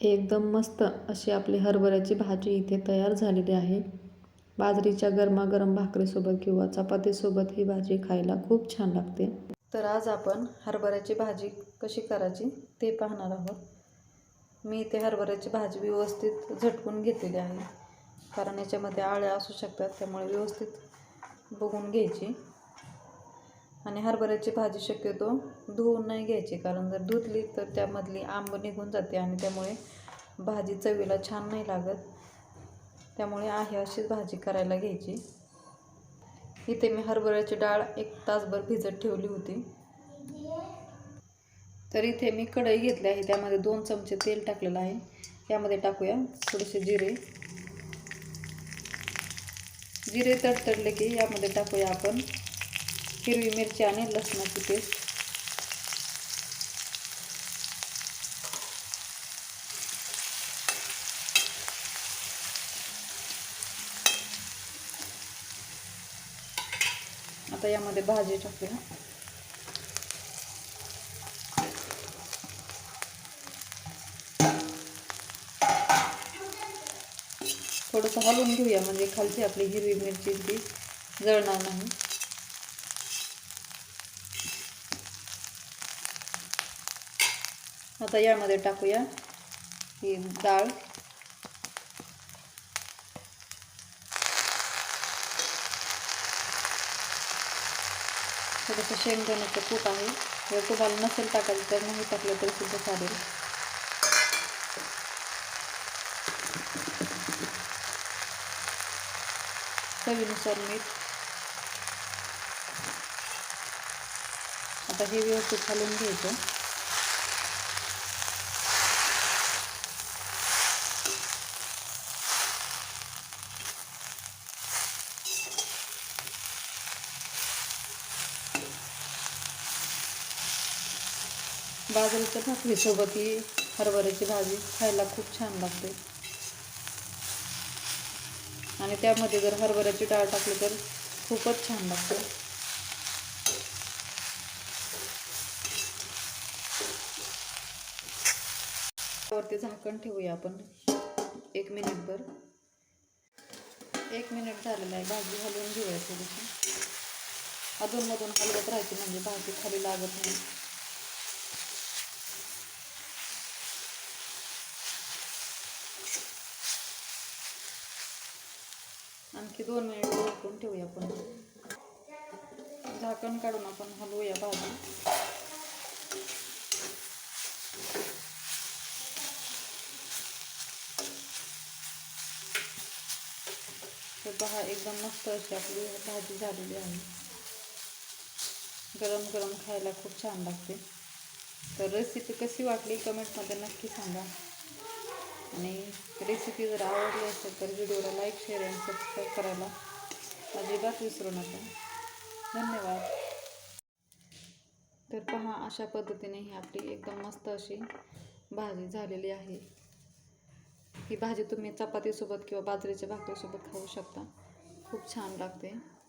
एकदम मस्त अशी आपली हरभऱ्याची भाजी इथे तयार झालेली आहे. बाजरीच्या गरमागरम भाकरीसोबत किंवा चपातीसोबत ही भाजी खायला खूप छान लागते. तर आज आपण हरभऱ्याची भाजी कशी करायची ते पाहणार आहोत. मी इथे हरभऱ्याची भाजी व्यवस्थित झटकून घेतलेली आहे. कारण याच्यामध्ये आळ्या असू शकतात त्यामुळे व्यवस्थित बघून घ्यायची. आणि हरभऱ्याची भाजी शक्यतो धुवून नाही घ्यायची कारण जर धुतली तर त्यामधली आंब निघून जाते आणि त्यामुळे भाजी चवीला छान नाही लागत. त्यामुळे आहे अशीच भाजी करायला घ्यायची. इथे मी हरभऱ्याची डाळ एक तासभर भिजत ठेवली होती. तर इथे मी कढई घेतली आहे त्यामध्ये दोन चमचे तेल टाकलेलं आहे. यामध्ये टाकूया थोडेसे जिरे. जिरे तडतडले की यामध्ये टाकूया आपण हिरवी मिरची आणि लसणाची पेस्ट. आता यामध्ये भाजी टाकूया. थोडंसं हलवून घेऊया म्हणजे खालची आपली हिरवी मिरची ती जळणार नाही. आता यामध्ये टाकूया ही डाळ. थोडंसं शेंगदाण्याचं कूट आहे. जर तुम्हाला नसेल टाकायचं तर नाही टाकलं तरी सुद्धा चालेल. चवीनुसार मीठ. आता हे व्यवस्थित घालून घ्यायचं. बाजरीच्या भाकरीसोबत ही हरभऱ्याची भाजी खायला खूप छान लागते. आणि त्यामध्ये जर हरभऱ्याची डाळ टाकली तर खूपच छान लागते. वरती झाकण ठेवूया आपण. एक मिनिटभर एक मिनिट झालेलं आहे. भाजी हलवून घेऊया थोडीशी. अधूनमधून हलवत राहायची म्हणजे भाजी खाली लागत नाही. आणखी दोन मिनिट झाकून ठेवूया आपण. झाकण काढून आपण हलवूया भाजी. तर पहा एकदम मस्त अशी आपली भाजी झालेली आहे. गरम गरम खायला खूप छान लागते. तर रेसिपी कशी वाटली कमेंटमध्ये नक्की सांगा. आणि रेसिपी जर आवडली असेल तर व्हिडिओला लाईक शेअर आणि सबस्क्राईब करायला अजिबात विसरू नका. धन्यवाद. तर पहा अशा पद्धतीने ही आपली एकदम मस्त अशी भाजी झालेली आहे. ही भाजी तुम्ही चपातीसोबत किंवा बाजरीच्या भाकरीसोबत खाऊ शकता. खूप छान लागते.